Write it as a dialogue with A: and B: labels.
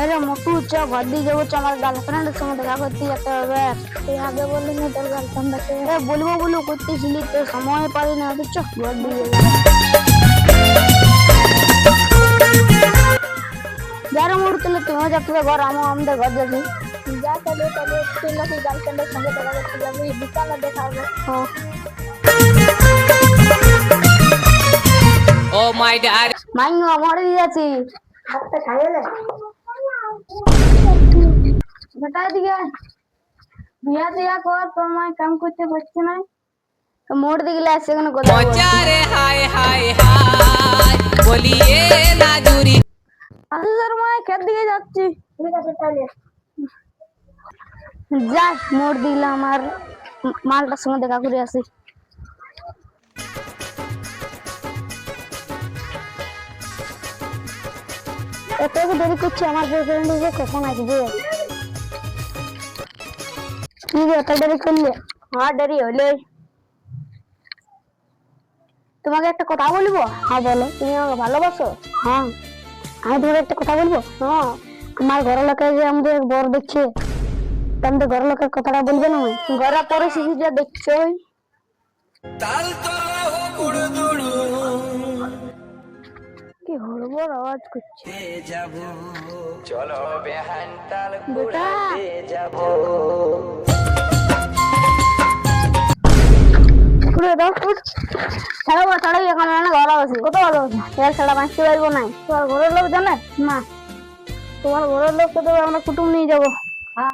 A: আরে মোটু চ ঘর দিয়ে যাব চ আমার গার্লফ্রেন্ডের সঙ্গে দেখা করতে যেতে হবে। তুই আগে বললি না তোর গার্লফ্রেন্ডকে এ বলব বলব করতেছিলি তো সময় পারি না। তো চ ঘর দিয়ে যাব। যারা মোড় তুলে তুমিও যাচ্ছ ঘর আমও আমাদের ঘর যাচ্ছি। যা তাহলে তাহলে তুই নাকি গার্লফ্রেন্ডের সঙ্গে দেখা করতে যাবি বিকালে দেখাবো হ্যাঁ।
B: Oh my god.
A: মাইনু আমার দিয়েছি হাতটা ছাড়িয়ে বেটা দিকে বিয়া দিয়া কর তোর মাই কাম করতে পারছে না। মোড় দিকে আসছে কেন কোথায়
B: মজা রে হায় হায় হায় বলিয়ে না জুরি
A: আরে তোর মাই খেত দিকে যাচ্ছি। ঠিক আছে তাহলে যা মোড় দিলে আমার মালটার সঙ্গে দেখা করে আসি। এত দেরি করছি আমার গার্লফ্রেন্ড যে কখন আসবে? রে এত দেরি করলে? হ্যাঁ দেরি হলে তোমাকে একটা কথা বলব? হ্যাঁ বলো। তুমি আমাকে ভালোবাসো? হ্যাঁ। আমি তোমাকে একটা কথা বলব? হ্যাঁ। আমার ঘরের লোকে যে আমাদের বর দেখছে তা আমাদের ঘরের লোকের কথাটা বলবে না ঘরে পরিস্থিতি যা দেখছ কি হড়বড় আওয়াজ করছে।
B: চলো বেহান তাল
A: বেটা। এখন অনেক ভালো বসে কত ভালো এর ছাড়া বাঁচতে পারব নাই। তোমার ঘরের লোক জানে? না। তোমার ঘরের লোককে তো আমরা কুটুম নিয়ে যাব। হ্যাঁ